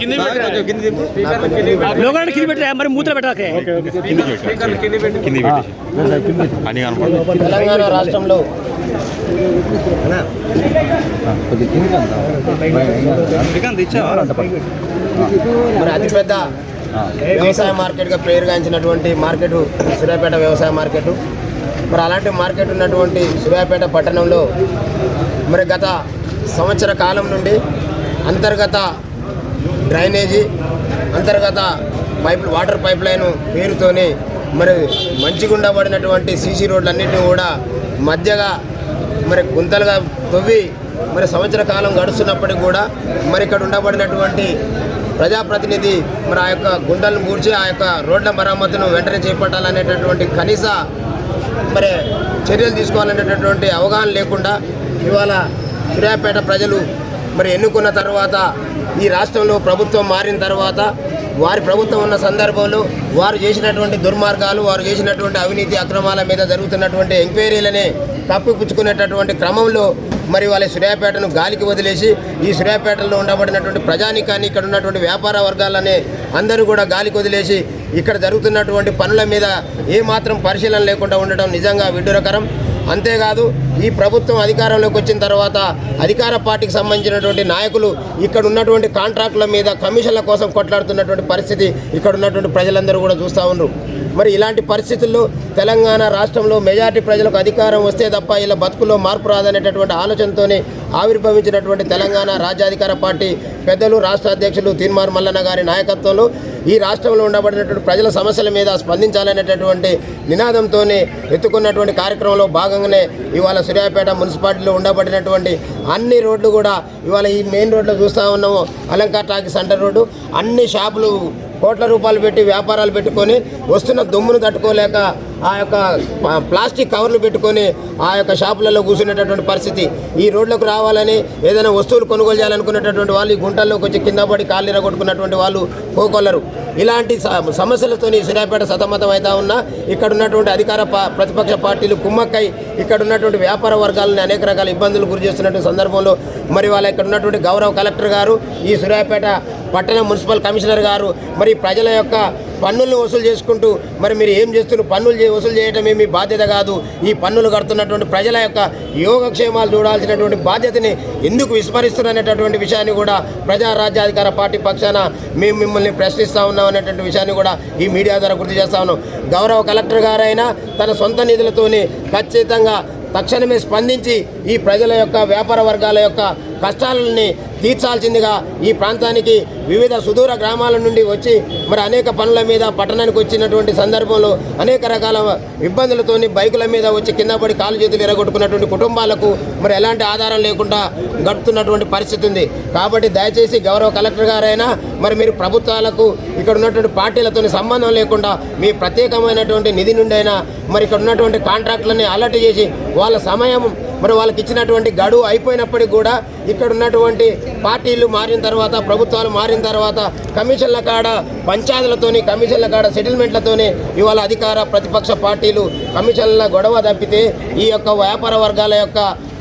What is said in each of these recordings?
కింది పెట్టు. మరి మూతలు పెట్టాకే తెలంగాణ రాష్ట్రంలో. కొద్ది కిందికి అంత మరి అతిపెద్ద వ్యవసాయ మార్కెట్గా పేరుగాంచినటువంటి మార్కెట్ సూర్యాపేట వ్యవసాయ మార్కెట్. మరి అలాంటి మార్కెట్ ఉన్నటువంటి సూర్యాపేట పట్టణంలో మరి గత సంవత్సర కాలం నుండి అంతర్గత డ్రైనేజీ అంతర్గత పైప్ వాటర్ పైప్ లైన్ పేరుతోని మరి మంచిగా ఉండబడినటువంటి సీసీ రోడ్లన్నింటినీ కూడా మధ్యగా మరి గుంతలుగా తవ్వి మరి సంవత్సర కాలం గడుస్తున్నప్పటికి కూడా మరి ఇక్కడ ఉండబడినటువంటి ప్రజాప్రతినిధి మరి ఆ యొక్క గుండలను కూర్చి ఆ యొక్క రోడ్ల మరమ్మతును వెంటనే చేపట్టాలనేటటువంటి కనీస మరి చర్యలు తీసుకోవాలనేటటువంటి అవగాహన లేకుండా ఇవాళ సూర్యాపేట ప్రజలు మరి ఎన్నుకున్న తర్వాత ఈ రాష్ట్రంలో ప్రభుత్వం మారిన తర్వాత వారి ప్రభుత్వం ఉన్న సందర్భంలో వారు చేసినటువంటి దుర్మార్గాలు వారు చేసినటువంటి అవినీతి అక్రమాల మీద జరుగుతున్నటువంటి ఎంక్వైరీలనే కప్పిపుచ్చుకునేటటువంటి క్రమంలో మరి వాళ్ళ సూర్యాపేటను గాలికి వదిలేసి ఈ సూర్యాపేటలో ఉండబడినటువంటి ప్రజానికాన్ని ఇక్కడ ఉన్నటువంటి వ్యాపార వర్గాలనే అందరూ కూడా గాలికి వదిలేసి ఇక్కడ జరుగుతున్నటువంటి పనుల మీద ఏమాత్రం పరిశీలన లేకుండా ఉండటం నిజంగా విడ్డూరకరం. అంతేకాదు ఈ ప్రభుత్వం అధికారంలోకి వచ్చిన తర్వాత అధికార పార్టీకి సంబంధించినటువంటి నాయకులు ఇక్కడ ఉన్నటువంటి కాంట్రాక్టుల మీద కమిషన్ల కోసం కొట్లాడుతున్నటువంటి పరిస్థితి ఇక్కడ ఉన్నటువంటి ప్రజలందరూ కూడా చూస్తూ ఉన్నారు మరి ఇలాంటి పరిస్థితుల్లో తెలంగాణ రాష్ట్రంలో మెజార్టీ ప్రజలకు అధికారం వస్తే తప్ప ఇలా బతుకులో మార్పు రాదనేటటువంటి ఆలోచనతోనే ఆవిర్భవించినటువంటి తెలంగాణ రాజ్యాధికార పార్టీ పెద్దలు రాష్ట్ర అధ్యక్షులు తీన్మార్ మల్లన్న గారి నాయకత్వంలో ఈ రాష్ట్రంలో ఉండబడినటువంటి ప్రజల సమస్యల మీద స్పందించాలనేటటువంటి నినాదంతోనే ఎత్తుకున్నటువంటి కార్యక్రమంలో భాగంగానే ఇవాళ సూర్యాపేట మున్సిపాలిటీలో ఉండబడినటువంటి అన్ని రోడ్లు కూడా ఇవాళ ఈ మెయిన్ రోడ్లో చూస్తూ ఉన్నాము. Alankar talkie centre road. అన్ని షాపులు కోట్ల రూపాయలు పెట్టి వ్యాపారాలు పెట్టుకొని వస్తున్న దుమ్మును తట్టుకోలేక ఆ యొక్క ప్లాస్టిక్ కవర్లు పెట్టుకొని ఆ యొక్క షాపులలో కూర్చునేటటువంటి పరిస్థితి. ఈ రోడ్లకు రావాలని ఏదైనా వస్తువులు కొనుగోలు చేయాలనుకునేటటువంటి వాళ్ళు ఈ గుంటల్లోకి వచ్చి కింద పడి కాళ్ళీర కొట్టుకున్నటువంటి వాళ్ళు కోకొల్లరు. ఇలాంటి స- సమస్యలతోని సూర్యాపేట సతమతం అవుతా ఉన్నా ఇక్కడ ఉన్నటువంటి అధికార ప్రతిపక్ష పార్టీలు కుమ్మక్కై ఇక్కడ ఉన్నటువంటి వ్యాపార వర్గాలని అనేక రకాల ఇబ్బందులు గురి చేస్తున్నటువంటి సందర్భంలో మరి వాళ్ళ ఇక్కడ ఉన్నటువంటి గౌరవ కలెక్టర్ గారు ఈ సూర్యాపేట పట్టణ మున్సిపల్ కమిషనర్ గారు మరి ప్రజల యొక్క పన్నులను వసూలు చేసుకుంటూ మరి మీరు ఏం చేస్తున్నారు? పన్నులు వసూలు చేయటమే మీ బాధ్యత కాదు. ఈ పన్నులు కడుతున్నటువంటి ప్రజల యొక్క యోగక్షేమాలు చూడాల్సినటువంటి బాధ్యతని ఎందుకు విస్మరిస్తున్నారనేటటువంటి విషయాన్ని కూడా ప్రజా రాజ్యాధికార పార్టీ పక్షాన మేము మిమ్మల్ని ప్రశ్నిస్తా ఉన్నాం అనేటువంటి విషయాన్ని కూడా ఈ మీడియా ద్వారా గుర్తు చేస్తా ఉన్నాం. గౌరవ కలెక్టర్ గారైనా తన సొంత నిధులతోనే ఖచ్చితంగా తక్షణమే స్పందించి ఈ ప్రజల యొక్క వ్యాపార వర్గాల యొక్క కష్టాలని తీర్చాల్సిందిగా ఈ ప్రాంతానికి వివిధ సుదూర గ్రామాల నుండి వచ్చి మరి అనేక పనుల మీద పట్టణానికి వచ్చినటువంటి సందర్భంలో అనేక రకాల ఇబ్బందులతోని బైకుల మీద వచ్చి కింద పడి కాలు చేతులు ఎరగొట్టుకున్నటువంటి కుటుంబాలకు మరి ఎలాంటి ఆధారం లేకుండా గడుపుతున్నటువంటి పరిస్థితి ఉంది. కాబట్టి దయచేసి గౌరవ కలెక్టర్ గారైనా మరి మీరు ప్రభుత్వాలకు ఇక్కడ ఉన్నటువంటి పార్టీలతో సంబంధం లేకుండా మీ ప్రత్యేకమైనటువంటి నిధి నుండి అయినా మరి ఇక్కడ ఉన్నటువంటి కాంట్రాక్టులని అలర్ట్ చేసి వాళ్ళ సమయం మరి వాళ్ళకి ఇచ్చినటువంటి గడువు అయిపోయినప్పటికీ కూడా ఇక్కడ ఉన్నటువంటి పార్టీలు మారిన తర్వాత ప్రభుత్వాలు మారిన తర్వాత కమిషన్ల కాడ పంచాయతీలతోని కమిషన్ల కాడ సెటిల్మెంట్లతోని ఇవాళ అధికార ప్రతిపక్ష పార్టీలు కమిషన్ల గొడవ తప్పితే ఈ యొక్క వ్యాపార వర్గాల యొక్క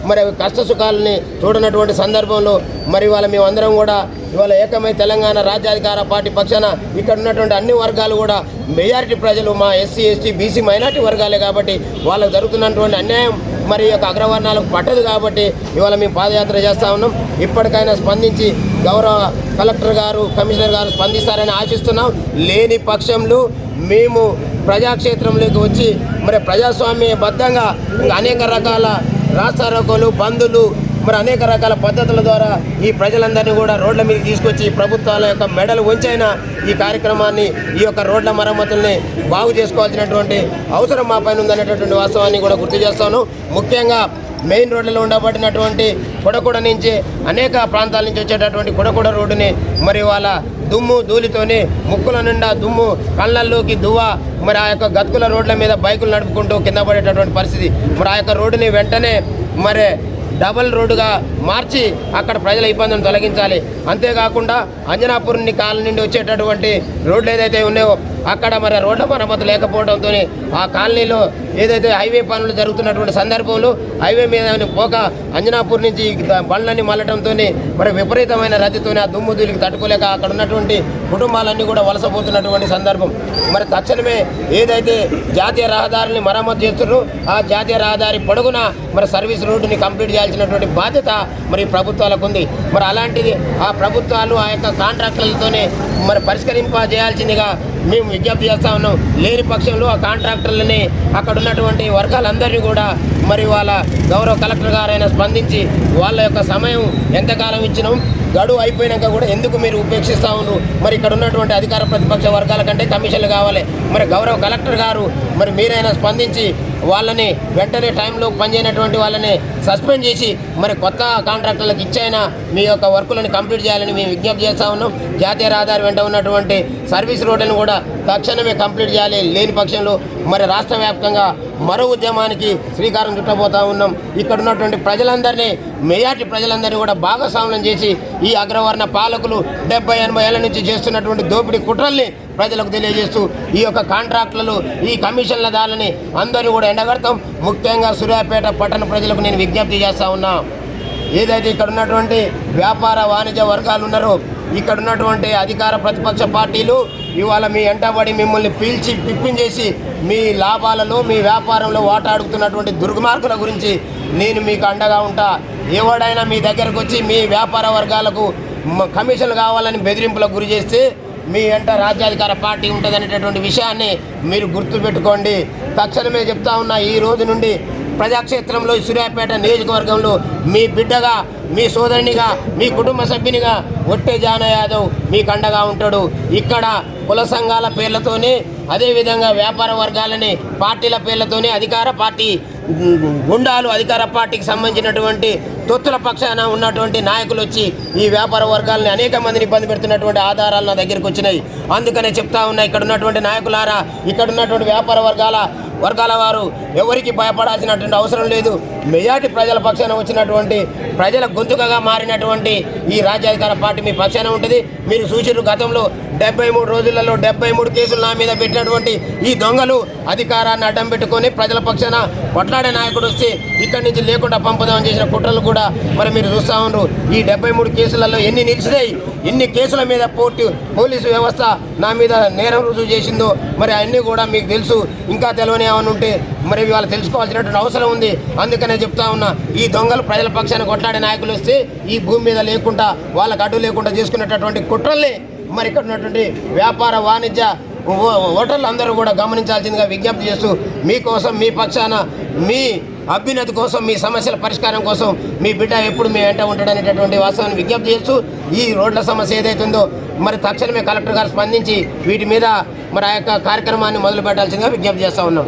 మరి కష్ట సుఖాలని చూడనటువంటి సందర్భంలో మరి ఇవాళ మేమందరం కూడా ఇవాళ ఏకమై తెలంగాణ రాజ్యాధికార పార్టీ పక్షాన ఇక్కడ ఉన్నటువంటి అన్ని వర్గాలు కూడా మెజారిటీ ప్రజలు మా ఎస్సీ ఎస్టీ బీసీ మైనార్టీ వర్గాలే కాబట్టి వాళ్ళకు జరుగుతున్నటువంటి అన్యాయం మరి యొక్క అగ్రవర్ణాలకు పట్టదు కాబట్టి ఇవాళ మేము పాదయాత్ర చేస్తూ ఉన్నాం. ఇప్పటికైనా స్పందించి గౌరవ కలెక్టర్ గారు కమిషనర్ గారు స్పందిస్తారని ఆశిస్తున్నాం. లేని పక్షంలో మేము ప్రజాక్షేత్రంలోకి వచ్చి మరి ప్రజాస్వామ్యబద్ధంగా అనేక రకాల రాస్తారోకోలు బంధులు మరి అనేక రకాల పద్ధతుల ద్వారా ఈ ప్రజలందరినీ కూడా రోడ్ల మీద తీసుకొచ్చి ప్రభుత్వాల యొక్క మెడలు వంచైన ఈ కార్యక్రమాన్ని ఈ యొక్క రోడ్ల మరమ్మతుల్ని బాగు చేసుకోవాల్సినటువంటి అవసరం మా పైన ఉందనేటటువంటి వాస్తవాన్ని కూడా గుర్తు చేస్తాను. ముఖ్యంగా మెయిన్ రోడ్లలో ఉండబడినటువంటి కొడకూడ నుంచి అనేక ప్రాంతాల నుంచి వచ్చేటటువంటి కొడకొడ రోడ్డుని మరి వాళ్ళ దుమ్ము ధూళితోని ముక్కుల నిండా దుమ్ము కళ్ళల్లోకి దువ్వ. మరి ఆ యొక్క గతుకుల రోడ్ల మీద బైకులు నడుపుకుంటూ కింద పడేటటువంటి పరిస్థితి. మరి ఆ యొక్క రోడ్డుని వెంటనే మరి డబల్ రోడ్డుగా మార్చి అక్కడ ప్రజల ఇబ్బందులను తొలగించాలి. అంతేకాకుండా అంజనాపూర్ని కాలం నుండి వచ్చేటటువంటి రోడ్లు ఏదైతే ఉన్నాయో అక్కడ మరి రోడ్ల మరమ్మతు లేకపోవడంతో ఆ కాలనీలో ఏదైతే హైవే పనులు జరుగుతున్నటువంటి సందర్భంలో హైవే మీద పోక అంజనాపూర్ నుంచి బండ్లన్నీ మళ్ళటంతో మరి విపరీతమైన రద్దీతో ఆ దుమ్ము దులికి తట్టుకోలేక అక్కడ ఉన్నటువంటి కుటుంబాలన్నీ కూడా వలసపోతున్నటువంటి సందర్భం. మరి తక్షణమే ఏదైతే జాతీయ రహదారుల్ని మరమ్మతు చేస్తున్నారో ఆ జాతీయ రహదారి పొడుగున మరి సర్వీస్ రోడ్డుని కంప్లీట్ చేయాల్సినటువంటి బాధ్యత మరి ప్రభుత్వాలకు ఉంది. మరి అలాంటిది ఆ ప్రభుత్వాలు ఆ యొక్క కాంట్రాక్టర్లతోనే మరి పరిష్కరింప చేయాల్సిందిగా మేము విజ్ఞప్తి చేస్తా ఉన్నాం. లేని పక్షంలో ఆ కాంట్రాక్టర్లని అక్కడ ఉన్నటువంటి వర్గాలందరినీ కూడా మరి వాళ్ళ గౌరవ కలెక్టర్ గారైనా స్పందించి వాళ్ళ యొక్క సమయం ఎంతకాలం ఇచ్చినాం? గడువు అయిపోయినాక కూడా ఎందుకు మీరు ఉపేక్షిస్తూ ఉన్నారు? మరి ఇక్కడ ఉన్నటువంటి అధికార ప్రతిపక్ష వర్గాల కంటే కమిషన్లు కావాలి. మరి గౌరవ కలెక్టర్ గారు మరి మీరైనా స్పందించి వాళ్ళని వెంటనే టైంలో పనిచేయనటువంటి వాళ్ళని సస్పెండ్ చేసి మరి కొత్త కాంట్రాక్టర్లకు ఇచ్చైనా మీ యొక్క వర్కులను కంప్లీట్ చేయాలని మేము విజ్ఞప్తి చేస్తూ ఉన్నాం. జాతీయ రహదారి వెంట ఉన్నటువంటి సర్వీస్ రోడ్లను కూడా తక్షణమే కంప్లీట్ చేయాలి. లేని పక్షంలో మరి రాష్ట్ర వ్యాప్తంగా మరో ఉద్యమానికి శ్రీకారం చుట్టబోతా ఉన్నాం. ఇక్కడ ఉన్నటువంటి ప్రజలందరినీ మెజార్టీ ప్రజలందరినీ కూడా భాగస్వామ్యం చేసి ఈ అగ్రవర్ణ పాలకులు డెబ్బై ఎనభై ఏళ్ళ నుంచి చేస్తున్నటువంటి దోపిడీ కుట్రల్ని ప్రజలకు తెలియజేస్తూ ఈ యొక్క కాంట్రాక్టులలో ఈ కమిషన్ల దాలని అందరూ కూడా ఎండగడతాం. ముఖ్యంగా సూర్యాపేట పట్టణ ప్రజలకు నేను విజ్ఞప్తి చేస్తా ఉన్నా. ఏదైతే ఇక్కడ ఉన్నటువంటి వ్యాపార వాణిజ్య వర్గాలు ఉన్నారో ఇక్కడ ఉన్నటువంటి అధికార ప్రతిపక్ష పార్టీలు ఇవాళ మీ ఎంటబడి మిమ్మల్ని పీల్చి పిప్పించేసి మీ లాభాలలో మీ వ్యాపారంలో వాటాడుతున్నటువంటి దుర్మార్గుల గురించి నేను మీకు అండగా ఉంటా. ఎవడైనా మీ దగ్గరకు వచ్చి మీ వ్యాపార వర్గాలకు కమిషన్లు కావాలని బెదిరింపులకు గురి చేస్తే మీ వెంట రాజ్యాధికార పార్టీ ఉంటుందనేటటువంటి విషయాన్ని మీరు గుర్తుపెట్టుకోండి. తక్షణమే చెప్తా ఉన్నా ఈ రోజు నుండి ప్రజాక్షేత్రంలో సూర్యాపేట నియోజకవర్గంలో మీ బిడ్డగా మీ సోదరునిగా మీ కుటుంబ సభ్యునిగా ఒట్టే జాన యాదవ్ మీకు అండగా ఉంటాడు. ఇక్కడ కుల సంఘాల పేర్లతోనే అదేవిధంగా వ్యాపార వర్గాలని పార్టీల పేర్లతోనే అధికార పార్టీ గుండాలు అధికార పార్టీకి సంబంధించినటువంటి తొత్తుల పక్షాన ఉన్నటువంటి నాయకులు వచ్చి ఈ వ్యాపార వర్గాలని అనేక మందిని ఇబ్బంది పెడుతున్నటువంటి ఆధారాలు నా దగ్గరికి వచ్చినాయి. అందుకనే చెప్తా ఉన్నా ఇక్కడ ఉన్నటువంటి నాయకులారా ఇక్కడ ఉన్నటువంటి వ్యాపార వర్గాల వర్గాల వారు ఎవరికి భయపడాల్సినటువంటి అవసరం లేదు. మెజార్టీ ప్రజల పక్షాన వచ్చినటువంటి ప్రజల గొంతుకగా మారినటువంటి ఈ రాజ్యాధికార పార్టీ మీ పక్షాన ఉంటుంది. మీరు సూచనలు గతంలో డెబ్బై మూడు రోజులలో డెబ్బై మూడు కేసులు నా మీద పెట్టినటువంటి ఈ దొంగలు అధికారాన్ని అడ్డం పెట్టుకొని ప్రజల పక్షాన కొట్లాడే నాయకుడు వస్తే ఇక్కడి నుంచి లేకుండా పంపుదామని చేసిన కుట్రలు కూడా మరి మీరు చూస్తూ ఉన్నారు ఈ డెబ్బై మూడు కేసులలో ఎన్ని నిలిచినాయి? ఎన్ని కేసుల మీద పోటీ పోలీసు వ్యవస్థ నా మీద నేరం రుజువు చేసిందో మరి అన్నీ కూడా మీకు తెలుసు. ఇంకా తెలియని ఏమైనా ఉంటే మరి వాళ్ళు తెలుసుకోవాల్సినటువంటి అవసరం ఉంది. అందుకనే చెప్తా ఉన్నా ఈ దొంగలు ప్రజల పక్షాన కొట్లాడే నాయకులు వస్తే ఈ భూమి మీద లేకుండా వాళ్ళకు అడ్డు లేకుండా చేసుకునేటటువంటి కుట్రల్ని మరి ఇక్కడ ఉన్నటువంటి వ్యాపార వాణిజ్య ఓ- ఓటర్లు అందరూ కూడా గమనించాల్సిందిగా విజ్ఞప్తి చేస్తూ మీకోసం మీ పక్షాన మీ అభ్యున్నతి కోసం మీ సమస్యల పరిష్కారం కోసం మీ బిడ్డ ఎప్పుడు మీ వెంట ఉంటాడనేటటువంటి వాస్తవాన్ని విజ్ఞప్తి చేస్తూ ఈ రోడ్ల సమస్య ఏదైతుందో మరి తక్షణమే కలెక్టర్ గారు స్పందించి వీటి మీద మరి ఆ యొక్క కార్యక్రమాన్ని మొదలు పెట్టాల్సిందిగా విజ్ఞప్తి చేస్తూ ఉన్నాం.